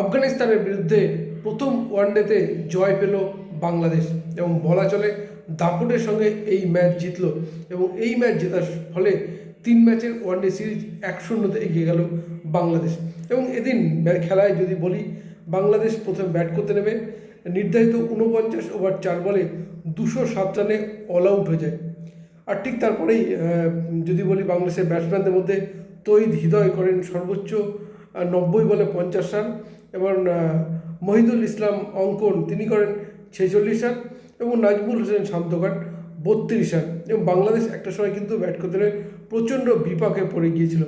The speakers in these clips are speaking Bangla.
আফগানিস্তানের বিরুদ্ধে প্রথম ওয়ানডেতে জয় পেল বাংলাদেশ এবং বলা চলে দাপটের সঙ্গে এই ম্যাচ জিতলো এবং এই ম্যাচ জেতার ফলে তিন ম্যাচের ওয়ানডে সিরিজ এক শূন্যতে এগিয়ে গেল বাংলাদেশ। এবং এদিন খেলায় যদি বলি, বাংলাদেশ প্রথমে ব্যাট করতে নেবে নির্ধারিত উনপঞ্চাশ ওভার চার বলে দুশো সাত রানে অল আউট হয়ে যায়। আর ঠিক তারপরেই যদি বলি বাংলাদেশের ব্যাটসম্যানদের মধ্যে তৈদ হৃদয় করেন সর্বোচ্চ নব্বই বলে পঞ্চাশ রান। এবং মহিদুল ইসলাম অঙ্কন তিনি করেন ছেচল্লিশ রান এবং নাজমুল হোসেন শান্তকাট বত্রিশ রান। এবং বাংলাদেশ একটা সময় কিন্তু ব্যাট করতে প্রচণ্ড বিপাকে পড়ে গিয়েছিল।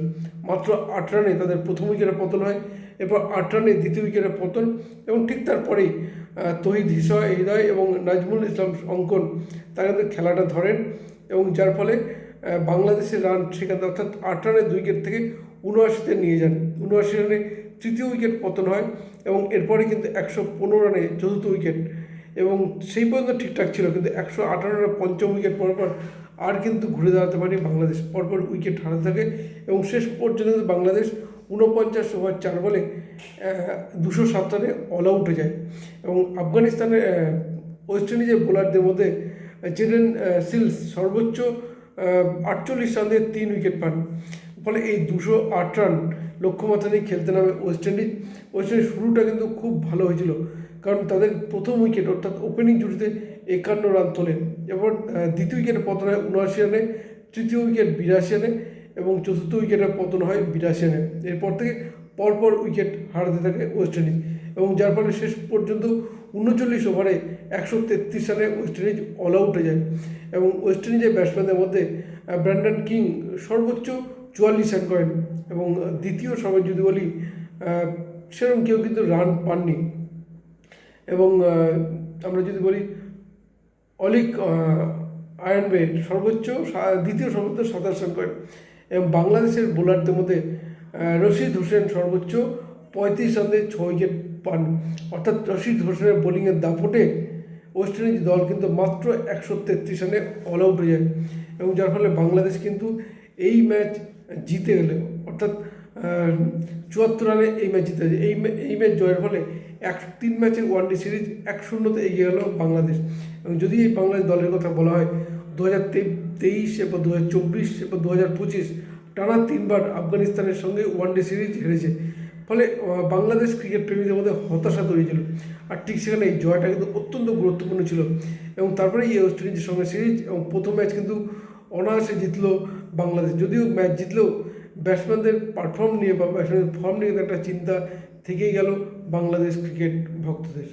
মাত্র আট রানে তাদের প্রথম উইকেটে পতন হয়, এরপর আট রানে দ্বিতীয় উইকেটে পতন এবং ঠিক তারপরেই তহিদ হিসয় হৃদয় এবং নাজমুল ইসলাম অঙ্কন তারা কিন্তু খেলাটা ধরেন এবং যার ফলে বাংলাদেশের রান সেখানে অর্থাৎ আট রানের দুই উইকেট থেকে উনআশিতে নিয়ে যান। উনআশি রানে তৃতীয় উইকেট পতন হয় এবং এরপরে কিন্তু একশো পনেরো রানে চতুর্থ উইকেট। এবং সেই পর্যন্ত ঠিকঠাক ছিল, কিন্তু একশো আঠারো রানে পঞ্চম উইকেট পর পর আর কিন্তু ঘুরে দাঁড়াতে পারেনি বাংলাদেশ। পরপর উইকেট হারাতে থাকে এবং শেষ পর্যন্ত বাংলাদেশ ঊনপঞ্চাশ ওভার চার বলে দুশো সাত রানে অল আউট হয়ে যায়। এবং আফগানিস্তানের ওয়েস্ট ইন্ডিজের বোলারদের মধ্যে জেডেন সিলস সর্বোচ্চ আটচল্লিশ রান দিয়ে তিন উইকেট পান। ফলে এই দুশো আট রান লক্ষ্যমাত্রা নিয়ে খেলতে নামে ওয়েস্ট ইন্ডিজ। ওয়েস্ট ইন্ডিজ শুরুটা কিন্তু খুব ভালো হয়েছিল, কারণ তাদের প্রথম উইকেট অর্থাৎ ওপেনিং জুটিতে একান্ন রান তোলেন। এরপর দ্বিতীয় উইকেটে পতন হয় উনআশি রানে, তৃতীয় উইকেট বিরাশি রানে এবং চতুর্থ উইকেটে পতন হয় বিরাশি রানে। এরপর থেকে পরপর উইকেট হারাতে থাকে ওয়েস্ট ইন্ডিজ এবং যার ফলে শেষ পর্যন্ত উনচল্লিশ ওভারে একশো তেত্রিশ রানে ওয়েস্ট ইন্ডিজ অল আউট হয়ে যায়। এবং ওয়েস্ট ইন্ডিজের ব্যাটসম্যানদের মধ্যে ব্র্যান্ডন কিং সর্বোচ্চ চুয়াল্লিশ রান করেন এবং দ্বিতীয় সময় যদি বলি সেরকম কেউ কিন্তু রান পাননি। এবং আমরা যদি বলি, অলিক আয়রন বে সর্বোচ্চ দ্বিতীয় সর্বোচ্চ সাতাশ রান করেন এবং বাংলাদেশের বোলারদের মধ্যে রশিদ হোসেন সর্বোচ্চ পঁয়ত্রিশ রানে ছ উইকেট পান। অর্থাৎ রশিদ হোসেনের বোলিংয়ের দাপটে ওয়েস্ট ইন্ডিজ দল কিন্তু মাত্র একশো তেত্রিশ রানে অল আউট হয়ে যায়। এবং যার ফলে বাংলাদেশ কিন্তু এই ম্যাচ জিতে গেলে। অর্থাৎ চুয়াত্তর রানে এই ম্যাচ জিতে এই এই ম্যাচ জয়ের ফলে এক, তিন ম্যাচের ওয়ানডে সিরিজ এক শূন্যতে এগিয়ে গেল বাংলাদেশ। এবং যদি এই বাংলাদেশ দলের কথা বলা হয় দু হাজার তেইশ এরপর দু হাজার চব্বিশ এরপর দু হাজার পঁচিশ টানা তিনবার আফগানিস্তানের সঙ্গে ওয়ানডে সিরিজ হেরেছে। ফলে বাংলাদেশ ক্রিকেট প্রেমীদের মধ্যে হতাশা তৈরি ছিল। আর ঠিক সেখানে এই জয়টা কিন্তু অত্যন্ত গুরুত্বপূর্ণ ছিল। এবং তারপরে এই ওয়েস্ট ইন্ডিজের সঙ্গে সিরিজ এবং প্রথম ম্যাচ কিন্তু অনায়াসে জিতলো বাংলাদেশ। যদিও ম্যাচ জিতলেও ব্যাটসম্যানদের পারফর্ম নিয়ে বা ব্যাটসম্যানদের ফর্ম নিয়ে একটা চিন্তা থেকেই গেল বাংলাদেশ ক্রিকেট ভক্তদের।